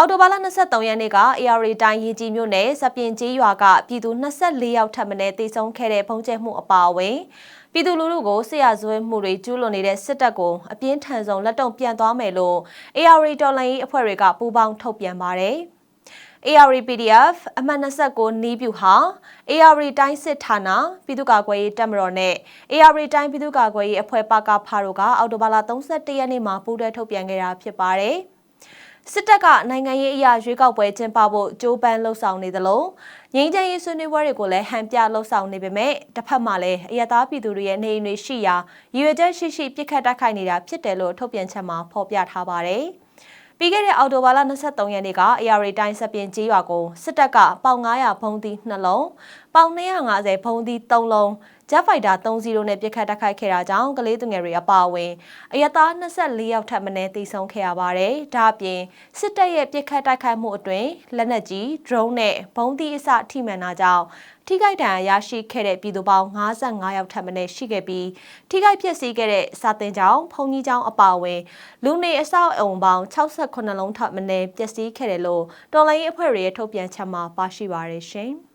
အော်တိုဘာလ23ရက်နေ့က AR တိုင်းရေကြီးမြို့နယ်စပင်ကြီးရွာကပြည်သူ24ယောက်ထပ်မံတေဆုံးခဲ့တဲ့ဖုံးကျဲမှုအပါအဝင်ပြည်သူလူထုကိုဆရာဇွဲမှုတွေကျူးလွန်နေတဲ့စစ်တပ်ကိုအပြင်းထန်ဆုံးလက်တုံ့ပြန်သွားမယ်လို့ AR တော်လှန်ရေးအဖွဲ့တွေကပူးပေါင်းထုတ်ပြန်ပါတယ်။ AR PDF အမှတ်29နီးပြူဟာ AR တိုင်းစစ်ဌာနပြည်သူ့ကာကွယ်ရေးတပ်မတော်နဲ့ AR တိုင်းပြည်သူ့ကာကွယ်ရေးအဖွဲ့ပါကဖာတို့ကအော်တိုဘာလ31ရက်နေ့မှာပူးတွဲထုတ်ပြန်ခဲ့တာဖြစ်ပါတယ်။ စစ်တပ်ကနိုင်ငံရေးအရာရွေးကောက်ပွဲကျင်းပဖို့ကြိုးပမ်းလှုပ်ဆောင်နေသလိုငြိမ်းချမ်းရေးဆွေးနွေးပွဲတွေကိုလည်းဟန်ပြလှုပ်ဆောင်နေပေမဲ့တစ်ဖက်မှာလည်းအရသာပြည်သူတွေရဲ့နေအိမ်တွေရှိရာရည်ရွယ်ချက်ရှိရှိပြစ်ခတ်တိုက်ခိုက်နေတာဖြစ်တယ်လို့ထုတ်ပြန်ချက်မှာဖော်ပြထားပါတယ်။ပြီးခဲ့တဲ့အောက်တိုဘာလ23ရက်နေ့က AR တိုင်းစပင်ကြီးရွာကိုစစ်တပ်ကပေါင်900ဖုံးသီး2လုံးပေါင်250ဖုံးသီး3လုံး ဂျက်ဖိုက်တာ30နဲ့ပြစ်ခတ်တိုက်ခိုက်ခဲ့တာကြောင့်ကလေးသူငယ်တွေအပါအဝင်အရသား24ယောက်ထပ်မံတေဆုံးခဲ့ရပါတယ်။ဒါအပြင်စစ်တပ်ရဲ့ပြစ်ခတ်တိုက်ခိုက်မှုအတွင်းလက်နက်ကြီး drone နဲ့ဘုံးသီးအစထိမှန်တာကြောင့်ထိခိုက်ဒဏ်ရာရရှိခဲ့တဲ့ပြည်သူပေါင်း55ယောက်ထပ်မံရှိခဲ့ပြီးထိခိုက်ဖြစ်စီခဲ့တဲ့စာတင်ကြောင်ဖုန်ကြီးကြောင်အပါအဝင်လူနေအဆောက်အုံပေါင်း68လုံးထပ်မံပျက်စီးခဲ့တယ်လို့တော်လိုင်းအဖွဲ့ရဲ့ထုတ်ပြန်ချက်မှာပါရှိပါရရှင်။